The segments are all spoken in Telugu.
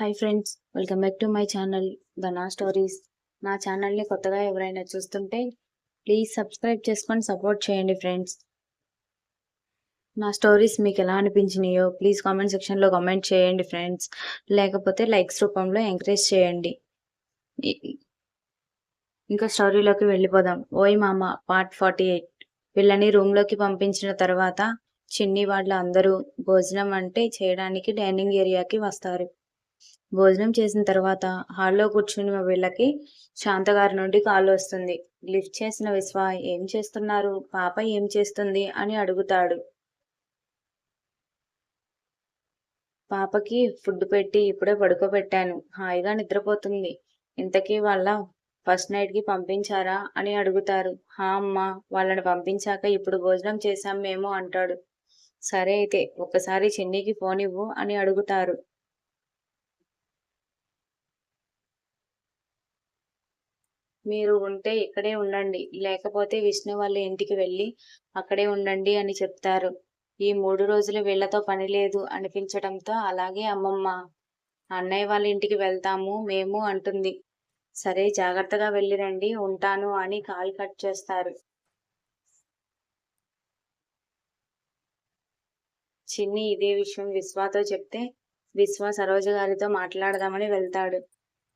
Hi friends welcome back to my channel Dhana stories. నా ఛానల్ని కొత్తగా ఎవరైనా చూస్తుంటే ప్లీజ్ సబ్స్క్రైబ్ చేసుకొని సపోర్ట్ చేయండి ఫ్రెండ్స్. నా స్టోరీస్ మీకు ఎలా అనిపించినాయో ప్లీజ్ కామెంట్ సెక్షన్లో కామెంట్ చేయండి ఫ్రెండ్స్. లేకపోతే లైక్స్ రూపంలో ఎంకరేజ్ చేయండి. ఇంకా స్టోరీలోకి వెళ్ళిపోదాం. ఓయ్ మామ పార్ట్ ఫార్టీ ఎయిట్. వీళ్ళని రూమ్లోకి పంపించిన తర్వాత చిన్ని వాళ్ళ అందరూ భోజనం అంటే చేయడానికి డైనింగ్ ఏరియాకి వస్తారు. భోజనం చేసిన తర్వాత హాల్లో కూర్చుని మా వీళ్ళకి శాంత గారి నుండి కాల్ వస్తుంది. లిఫ్ట్ చేసిన విశ్వ ఏం చేస్తున్నారు? పాప ఏం చేస్తుంది? అని అడుగుతాడు. పాపకి ఫుడ్ పెట్టి ఇప్పుడే పడుకోబెట్టాను. హాయిగా నిద్రపోతుంది. ఇంతకీ వాళ్ళ ఫస్ట్ నైట్కి పంపించారా? అని అడుగుతారు. హా అమ్మా వాళ్ళని పంపించాక ఇప్పుడు భోజనం చేశాం మేము అంటాడు. సరే అయితే ఒకసారి చిన్నీకి ఫోన్ ఇవ్వు అని అడుగుతారు. మీరు ఉంటే ఇక్కడే ఉండండి. లేకపోతే విష్ణు వాళ్ళ ఇంటికి వెళ్ళి అక్కడే ఉండండి అని చెప్తారు. ఈ మూడు రోజులు వీళ్ళతో పని లేదు అనిపించడంతో అలాగే అమ్మమ్మ అన్నయ్య వాళ్ళ ఇంటికి వెళ్తాము మేము అంటుంది. సరే జాగ్రత్తగా వెళ్ళిరండి ఉంటాను అని కాల్ కట్ చేస్తారు. చిన్ని ఇదే విషయం విశ్వాతో చెప్తే విశ్వ సరోజ గారితో మాట్లాడదామని వెళ్తాడు.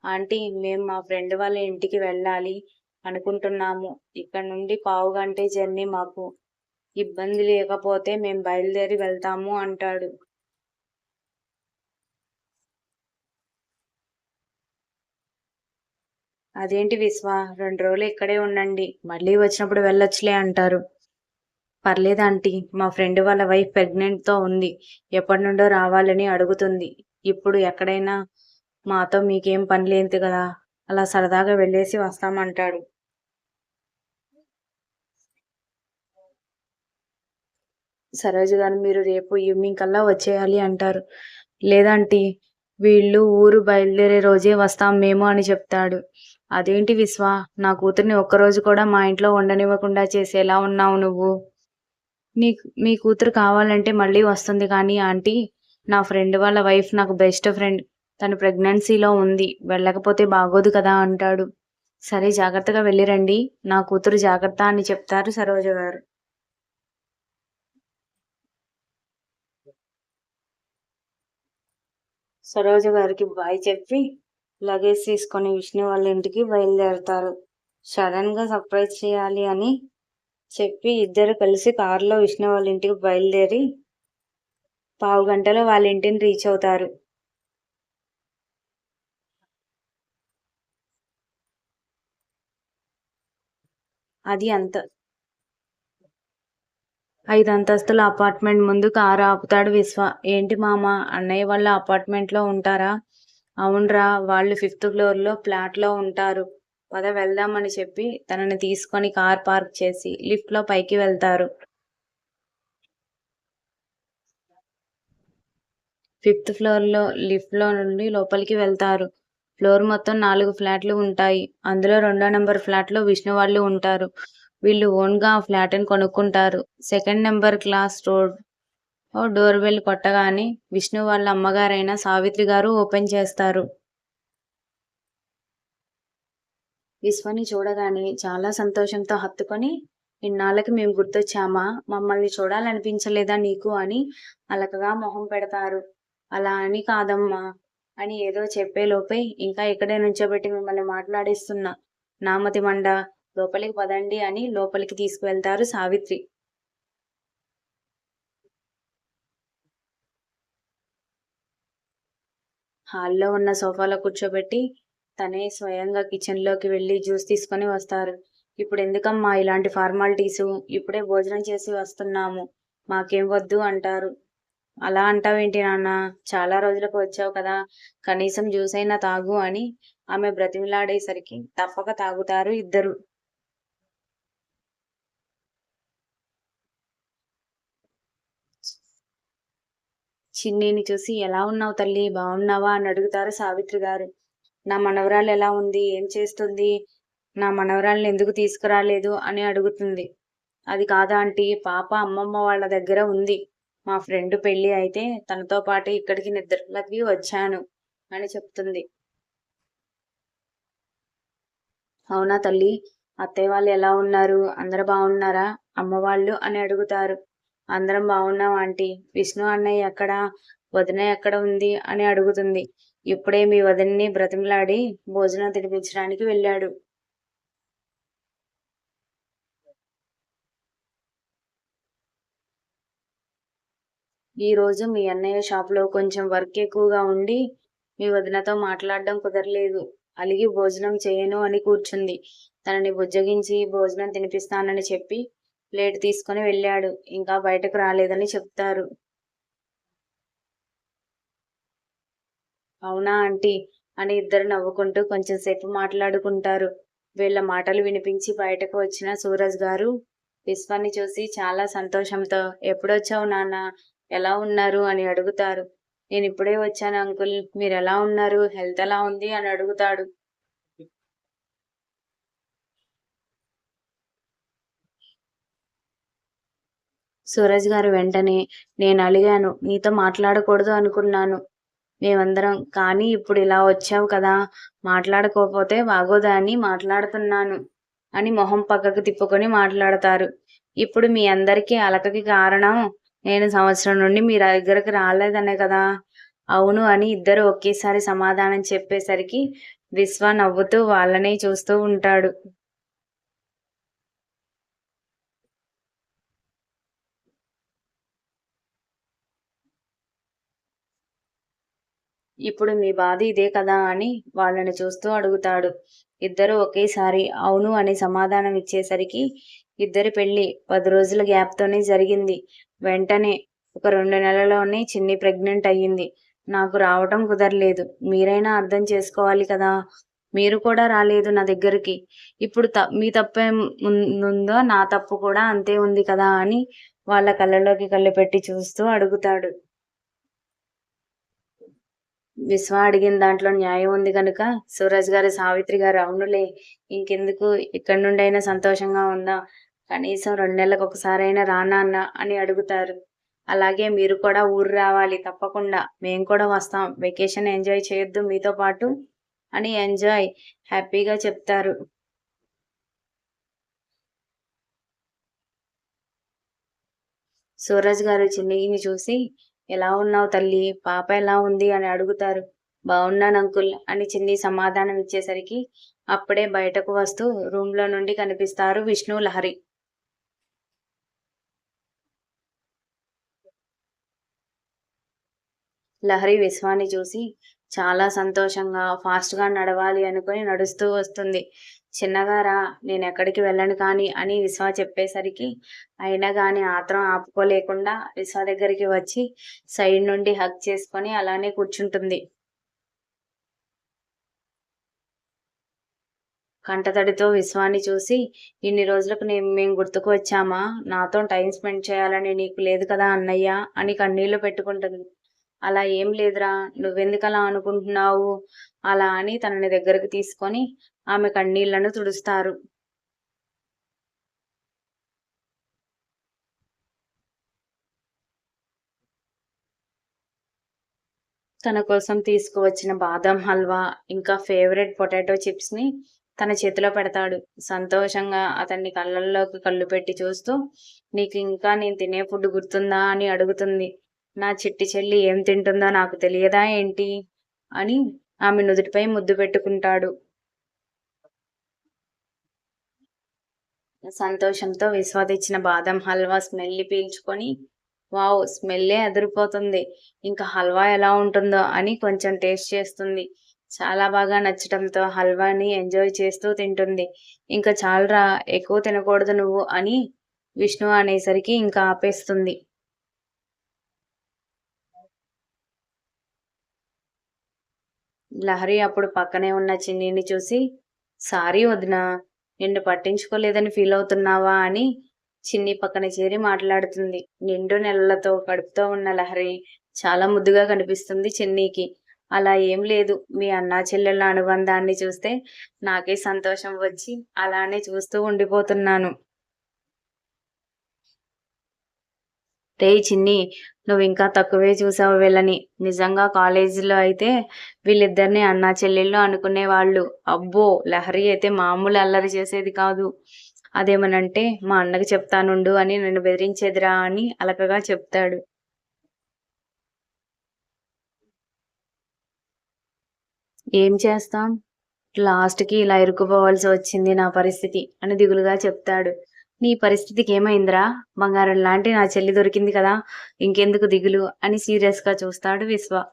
ఆంటీ మేము మా ఫ్రెండ్ వాళ్ళ ఇంటికి వెళ్ళాలి అనుకుంటున్నాము. ఇక్కడ నుండి పావు గంటే జర్నీ మాకు. ఇబ్బంది లేకపోతే మేము బయలుదేరి వెళ్తాము అంటాడు. అదేంటి విశ్వ రెండు రోజులు ఇక్కడే ఉండండి మళ్ళీ వచ్చినప్పుడు వెళ్ళొచ్చులే అంటారు. పర్లేదు ఆంటీ మా ఫ్రెండ్ వాళ్ళ వైఫ్ ప్రెగ్నెంట్తో ఉంది ఎప్పటి నుండో రావాలని అడుగుతుంది. ఇప్పుడు ఎక్కడైనా మాతో మీకేం పని లేదు కదా అలా సరదాగా వెళ్ళేసి వస్తామంటాడు. సరోజు గారు మీరు రేపు ఈవినింగ్ కల్లా వచ్చేయాలి అంటారు. లేదంటే వీళ్ళు ఊరు బయలుదేరే రోజే వస్తాం మేము అని చెప్తాడు. అదేంటి విశ్వ నా కూతుర్ని ఒక్కరోజు కూడా మా ఇంట్లో ఉండనివ్వకుండా చేసేలా ఉన్నావు నువ్వు. నీ మీ కూతురు కావాలంటే మళ్ళీ వస్తుంది కానీ ఆంటీ నా ఫ్రెండ్ వాళ్ళ వైఫ్ నాకు బెస్ట్ ఫ్రెండ్ తను ప్రెగ్నెన్సీలో ఉంది. వెళ్ళకపోతే బాగోదు కదా అంటాడు. సరే జాగ్రత్తగా వెళ్ళిరండి. నా కూతురు జాగ్రత్త అని చెప్తారు సరోజ గారు. సరోజ గారికి బాయ్ చెప్పి లగేజ్ తీసుకొని విష్ణు వాళ్ళ ఇంటికి బయలుదేరతారు. సడన్గా సర్ప్రైజ్ చేయాలి అని చెప్పి ఇద్దరు కలిసి కారులో విష్ణు వాళ్ళ ఇంటికి బయలుదేరి పావు గంటలో వాళ్ళ ఇంటిని రీచ్ అవుతారు. అది అంత. ఐదు అంతస్తుల అపార్ట్మెంట్ ముందు కారు ఆపుతాడు విశ్వ. ఏంటి మామ అన్నయ్య వాళ్ళ అపార్ట్మెంట్లో ఉంటారా? అవునరా వాళ్ళు ఫిఫ్త్ ఫ్లోర్లో లో ఉంటారు. పద వెళ్దామని చెప్పి తనని తీసుకొని కార్ పార్క్ చేసి లిఫ్ట్లో పైకి వెళ్తారు. ఫిఫ్త్ ఫ్లోర్లో లిఫ్ట్లో నుండి లోపలికి వెళ్తారు. ఫ్లోర్ మొత్తం నాలుగు ఫ్లాట్లు ఉంటాయి. అందులో రెండో నెంబర్ ఫ్లాట్లో విష్ణు వాళ్ళు ఉంటారు. వీళ్ళు ఓన్గా ఆ ఫ్లాట్ని కొనుక్కుంటారు. Second number class road door bell కొట్టగానే విష్ణు వాళ్ళ అమ్మగారైన సావిత్రి గారు ఓపెన్ చేస్తారు. విశ్వని చూడగానే చాలా సంతోషంతో హత్తుకొని ఇన్నాళ్ళకి మేము గుర్తొచ్చామా? మమ్మల్ని చూడాలనిపించలేదా నీకు? అని అలకగా మొహం పెడతారు. అలా అని కాదమ్మా. అని ఏదో చెప్పే లోపే ఇంకా ఇక్కడే నుంచోబెట్టి మిమ్మల్ని మాట్లాడిస్తున్నా. నామతి మండ లోపలికి పదండి అని లోపలికి తీసుకువెళ్తారు సావిత్రి. హాల్లో ఉన్న సోఫాలో కూర్చోబెట్టి తనే స్వయంగా కిచెన్లోకి వెళ్ళి జ్యూస్ తీసుకొని వస్తారు. ఇప్పుడు ఎందుకమ్మా ఇలాంటి ఫార్మాలిటీస్? ఇప్పుడే భోజనం చేసి వస్తున్నాము. మాకేం వద్దు అంటారు. అలా అంటావేంటి నాన్న? చాలా రోజులకు వచ్చావు కదా కనీసం జ్యూస్ అయినా తాగు అని ఆమె బ్రతిమిలాడేసరికి తప్పక తాగుతారు ఇద్దరు. చిన్నీని చూసి ఎలా ఉన్నావు తల్లి? బాగున్నావా? అని అడుగుతారు సావిత్రి గారు. నా మనవరాలు ఎలా ఉంది? ఏం చేస్తుంది? నా మనవరాల్ని ఎందుకు తీసుకురాలేదు? అని అడుగుతుంది. అది కాదా ఆంటీ? పాప అమ్మమ్మ వాళ్ళ దగ్గర ఉంది. మా ఫ్రెండ్ పెళ్ళి అయితే తనతో పాటు ఇక్కడికి నిద్రలకి వచ్చాను అని చెప్తుంది. అవునా తల్లి? అత్తయ్య వాళ్ళు ఎలా ఉన్నారు? అందరు బాగున్నారా? అమ్మ వాళ్ళు అని అడుగుతారు. అందరం బాగున్నాం ఆంటీ. విష్ణు అన్నయ్య ఎక్కడ? వదిన ఎక్కడ ఉంది? అని అడుగుతుంది. ఇప్పుడే మీ వదిన్ని బ్రతిమలాడి భోజనం తినిపించడానికి వెళ్ళాడు. ఈ రోజు మీ అన్నయ్య షాప్లో కొంచెం వర్క్ ఎక్కువగా ఉండి మీ వదినతో మాట్లాడడం కుదరలేదు. అలిగి భోజనం చేయను అని కూర్చుంది. తనని బుజ్జగించి భోజనం తినిపిస్తానని చెప్పి ప్లేట్ తీసుకొని వెళ్ళాడు. ఇంకా బయటకు రాలేదని చెప్తారు. అవునా ఆంటీ? అని ఇద్దరు నవ్వుకుంటూ కొంచెం సేపు మాట్లాడుకుంటారు. వీళ్ళ మాటలు వినిపించి బయటకు వచ్చిన సూరజ్ గారు విశ్వాన్ని చూసి చాలా సంతోషంతో ఎప్పుడొచ్చావు నాన్న? ఎలా ఉన్నారు అని అడుగుతారు. నేను ఇప్పుడే వచ్చాను అంకుల్. మీరు ఎలా ఉన్నారు? హెల్త్ ఎలా ఉంది? అని అడుగుతాడు. సూరజ్ గారు వెంటనే నేను అలిగాను. నీతో మాట్లాడకూడదు అనుకున్నాను. మేమందరం కానీ ఇప్పుడు ఇలా వచ్చావు కదా. మాట్లాడకపోతే బాగోదా అని మాట్లాడుతున్నాను అని మొహం పక్కకు తిప్పుకొని మాట్లాడతారు. ఇప్పుడు మీ అందరికీ అలకకి కారణం నేను సంవత్సరం నుండి మీ దగ్గరకు రాలేదనే కదా. అవును అని ఇద్దరు ఒకేసారి సమాధానం చెప్పేసరికి విశ్వ నవ్వుతూ వాళ్ళనే చూస్తూ ఉంటాడు. ఇప్పుడు మీ బాధ ఇదే కదా అని వాళ్ళని చూస్తూ అడుగుతాడు. ఇద్దరు ఒకేసారి అవును అని సమాధానం ఇచ్చేసరికి ఇద్దరి పెళ్ళి పది రోజుల గ్యాప్తోనే జరిగింది. వెంటనే ఒక రెండు నెలలోనే చిన్ని ప్రెగ్నెంట్ అయ్యింది. నాకు రావటం కుదరలేదు. మీరైనా అర్థం చేసుకోవాలి కదా? మీరు కూడా రాలేదు నా దగ్గరికి. ఇప్పుడు త మీ తప్పేం ఉందో నా తప్పు కూడా అంతే ఉంది కదా అని వాళ్ళ కళ్ళలోకి కళ్ళు పెట్టి చూస్తూ అడుగుతాడు. విశ్వ అడిగిన దాంట్లో న్యాయం ఉంది కనుక సూరజ్ గారు సావిత్రి గారు అవునులే ఇంకెందుకు ఇక్కడి నుండి అయినా సంతోషంగా ఉందా. కనీసం రెండు నెలలకు ఒకసారైనా రానా అన్న అని అడుగుతారు. అలాగే మీరు కూడా ఊరు రావాలి తప్పకుండా. మేము కూడా వస్తాం. వెకేషన్ ఎంజాయ్ చేయొద్దు మీతో పాటు అని ఎంజాయ్ హ్యాపీగా చెప్తారు. సూరజ్ గారు చిన్నగిని చూసి ఎలా ఉన్నావు తల్లి? పాప ఎలా ఉంది? అని అడుగుతారు. బాగున్నాను అంకుల్ అని చిన్ని సమాధానం ఇచ్చేసరికి అప్పుడే బయటకు వస్తూ రూమ్లో నుండి కనిపిస్తారు విష్ణు లహరి. లహరి విశ్వాన్ని చూసి చాలా సంతోషంగా ఫాస్ట్గా నడవాలి అనుకుని నడుస్తూ వస్తుంది. చిన్నగారా నేను ఎక్కడికి వెళ్ళను కానీ అని విశ్వ చెప్పేసరికి అయినా కానీ ఆత్రం ఆపుకోలేకుండా విశ్వ దగ్గరికి వచ్చి సైడ్ నుండి హక్ చేసుకొని అలానే కూర్చుంటుంది. కంటతడితో విశ్వాన్ని చూసి ఇన్ని రోజులకు నేను మేము గుర్తుకు వచ్చామా? నాతో టైం స్పెండ్ చేయాలని నీకు లేదు కదా అన్నయ్య? అని కన్నీళ్ళు పెట్టుకుంటుంది. అలా ఏం లేదురా నువ్వెందుకలా అలా అనుకుంటున్నావు? అలా అని తనని దగ్గరకు తీసుకొని ఆమె కన్నీళ్ళను తుడుస్తారు. తన కోసం తీసుకువచ్చిన బాదం హల్వా ఇంకా ఫేవరెట్ పొటాటో చిప్స్ని తన చేతిలో పెడతాడు. సంతోషంగా అతన్ని కళ్ళల్లోకి కళ్ళు పెట్టి చూస్తూ నీకు ఇంకా నేను తినే ఫుడ్ గుర్తుందా? అని అడుగుతుంది. నా చిట్టి చెల్లి ఏం తింటుందో నాకు తెలియదా ఏంటి? అని ఆమె నుదుటిపై ముద్దు పెట్టుకుంటాడు. సంతోషంతో విశ్వాదిచ్చిన బాదం హల్వా స్మెల్ పీల్చుకొని వావ్ స్మెల్లే అదిరిపోతుంది. ఇంకా హల్వా ఎలా ఉంటుందో అని కొంచెం టేస్ట్ చేస్తుంది. చాలా బాగా నచ్చటంతో హల్వాని ఎంజాయ్ చేస్తూ తింటుంది. ఇంకా చాలరా ఎక్కువ తినకూడదు నువ్వు అని విష్ణు అనేసరికి ఇంకా ఆపేస్తుంది. లహరి అప్పుడు పక్కనే ఉన్న చిన్నీని చూసి సారీ వదిన నిన్ను పట్టించుకోలేదని ఫీల్ అవుతున్నావా? అని చిన్ని పక్కన చేరి మాట్లాడుతుంది. నిండు నెలలతో కడుపుతో ఉన్న లహరి చాలా ముద్దుగా కనిపిస్తుంది చిన్నీకి. అలా ఏం లేదు. మీ అన్నా చెల్లెళ్ళ అనుబంధాన్ని చూస్తే నాకే సంతోషం వచ్చి అలానే చూస్తూ ఉండిపోతున్నాను. రే చిన్ని నువ్వు ఇంకా తక్కువే చూసావు వీళ్ళని. నిజంగా కాలేజీలో అయితే వీళ్ళిద్దరిని అన్నా చెల్లెళ్ళు అనుకునేవాళ్ళు. అబ్బో లహరి అయితే మామూలు అల్లరి చేసేది కాదు. అదేమనంటే మా అన్నకి చెప్తానుండు అని నన్ను బెదిరించేదిరా అని అలకగా చెప్తాడు. ఏం చేస్తాం? లాస్ట్కి ఇలా ఇరుక్కుపోవాల్సి వచ్చింది నా పరిస్థితి అని దిగులుగా చెప్తాడు. నీ పరిస్థితికి ఏమైందిరా? బంగారం లాంటి నా చెల్లి దొరికింది కదా ఇంకెందుకు దిగులు? అని సీరియస్గా చూస్తాడు విశ్వ.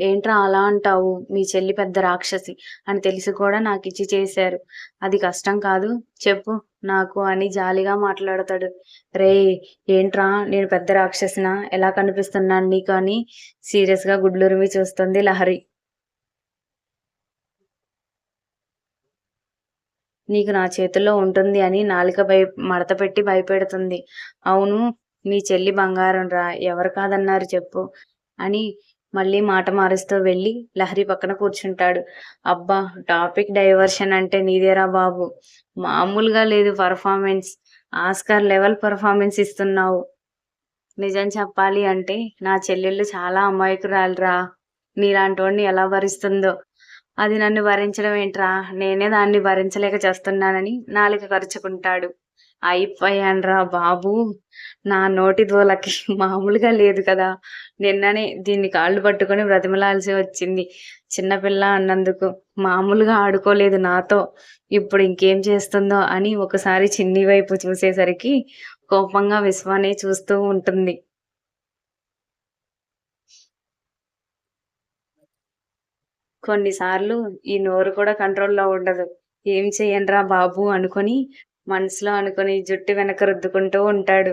ఏంట్రా అలా అంటావు? మీ చెల్లి పెద్ద రాక్షసి అని తెలిసి కూడా నాకు ఇచ్చి చేశారు. అది కష్టం కాదు. చెప్పు నాకు అని జాలిగా మాట్లాడతాడు. రే ఏంట్రా? నేను పెద్ద రాక్షసినా? ఎలా కనిపిస్తున్నాను నీకు అని సీరియస్గా చూస్తుంది లహరి. నీకు నా చేతుల్లో ఉంటుంది అని నాలిక భయ మడత పెట్టి భయపెడుతుంది. అవును నీ చెల్లి బంగారం రా ఎవరు కాదన్నారు చెప్పు అని మళ్ళీ మాట మారుస్తూ వెళ్ళి లహరి పక్కన కూర్చుంటాడు. అబ్బా టాపిక్ డైవర్షన్ అంటే నీదేరా బాబు. మామూలుగా లేదు పర్ఫార్మెన్స్. ఆస్కార్ లెవెల్ పర్ఫార్మెన్స్ ఇస్తున్నావు. నిజం చెప్పాలి అంటే నా చెల్లెళ్ళు చాలా అమాయకురాలురా నీలాంటి ఎలా భరిస్తుందో అది నన్ను భరించడం ఏంట్రా? నేనే దాన్ని భరించలేక చేస్తున్నానని నాలిక ఖర్చుకుంటాడు అయిపోయాన్రా బాబు. నా నోటి దోలకి మామూలుగా లేదు కదా. నిన్ననే దీన్ని కాళ్ళు పట్టుకొని బ్రతిమలాల్సి వచ్చింది. చిన్నపిల్ల అన్నందుకు మామూలుగా ఆడుకోలేదు నాతో. ఇప్పుడు ఇంకేం చేస్తుందో అని ఒకసారి చిన్ని వైపు చూసేసరికి కోపంగా విశ్వాన్ని చూస్తూ ఉంటుంది. కొన్నిసార్లు ఈ నోరు కూడా కంట్రోల్లో ఉండదు. ఏం చెయ్యనరా బాబు అనుకొని మనసులో అనుకొని జుట్టు వెనక రుద్దుకుంటూ ఉంటాడు.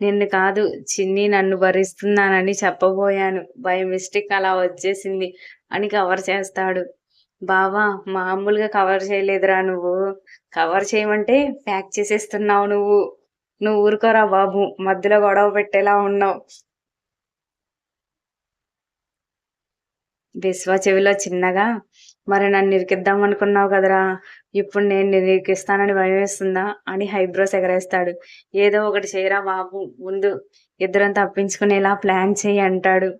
నిన్ను కాదు చిన్ని నన్ను భరిస్తున్నానని చెప్పబోయాను. బై మిస్టేక్ అలా వచ్చేసింది అని కవర్ చేస్తాడు. బావా మామూలుగా కవర్ చేయలేదురా నువ్వు. కవర్ చేయమంటే ప్యాక్ చేసేస్తున్నావు నువ్వు. నువ్వు ఊరుకోరా బాబు మధ్యలో గొడవ పెట్టేలా ఉన్నావు. విశ్వ చెవిలో చిన్నగా మరి నన్ను ఇరికిద్దాం అనుకున్నావు కదరా? ఇప్పుడు నేను నిరికిస్తానని భయం వేస్తుందా? అని హైబ్రోస్ ఎగరేస్తాడు. ఏదో ఒకటి చేయరా బాబు ముందు ఇద్దరం తప్పించుకునేలా ప్లాన్ చేయి అంటాడు.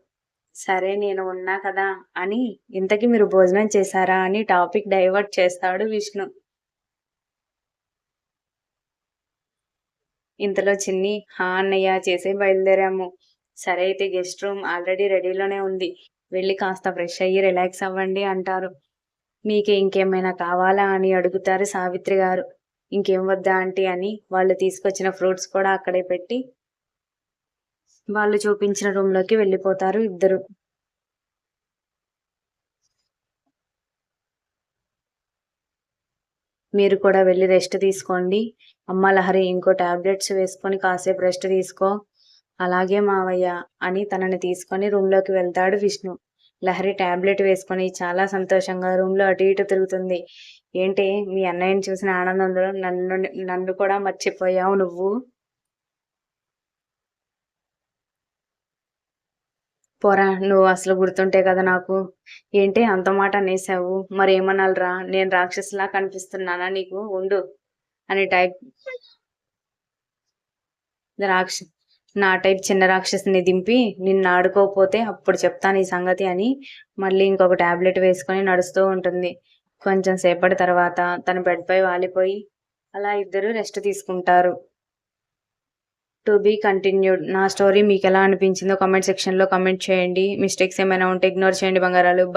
సరే నేను ఉన్నా కదా అని ఇంతకీ మీరు భోజనం చేశారా? అని టాపిక్ డైవర్ట్ చేస్తాడు విష్ణు. ఇంతలో చిన్ని హా అన్నయ్య చేసే బయలుదేరాము. సరే అయితే గెస్ట్ రూమ్ ఆల్రెడీ రెడీలోనే ఉంది. వెళ్ళి కాస్త ఫ్రెష్ అయ్యి రిలాక్స్ అవ్వండి అంటారు. మీకు ఇంకేమైనా కావాలా? అని అడుగుతారు సావిత్రి గారు. ఇంకేం వద్దా ఆంటీ? అని వాళ్ళు తీసుకొచ్చిన ఫ్రూట్స్ కూడా అక్కడే పెట్టి వాళ్ళు చూపించిన రూమ్లోకి వెళ్ళిపోతారు ఇద్దరు. మీరు కూడా వెళ్ళి రెస్ట్ తీసుకోండి. అమ్మ లహరి ఇంకో టాబ్లెట్స్ వేసుకొని కాసేపు రెస్ట్ తీసుకో. అలాగే మావయ్య అని తనని తీసుకొని రూమ్లోకి వెళ్తాడు విష్ణు. లహరి టాబ్లెట్ వేసుకొని చాలా సంతోషంగా రూమ్లో అటు ఇటు తిరుగుతుంది. ఏంటి మీ అన్నయ్యని చూసిన ఆనందంలో నన్ను నన్ను కూడా మర్చిపోయావు నువ్వు? పోరా నువ్వు అసలు గుర్తుంటే కదా నాకు. ఏంటి అంత మాట అనేసావు మరి ఏమనాలరా? నేను రాక్షసులా కనిపిస్తున్నానా నీకు? ఉండు అని టైప్. రాక్ష నా టైప్ చిన్న రాక్షసుని దింపి నిన్ను ఆడుకోకపోతే అప్పుడు చెప్తాను ఈ సంగతి అని మళ్ళీ ఇంకొక టాబ్లెట్ వేసుకొని నడుస్తూ ఉంటుంది. కొంచెం సేపటి తర్వాత తన బెడ్పై వాలిపోయి అలా ఇద్దరు రెస్ట్ తీసుకుంటారు. To be continued. నా స్టోరీ మీకు ఎలా అనిపించిందో కమెంట్ సెక్షన్లో కమెంట్ చేయండి. మిస్టేక్స్ ఏమైనా ఉంటే ఇగ్నోర్ చేయండి బంగారాలు.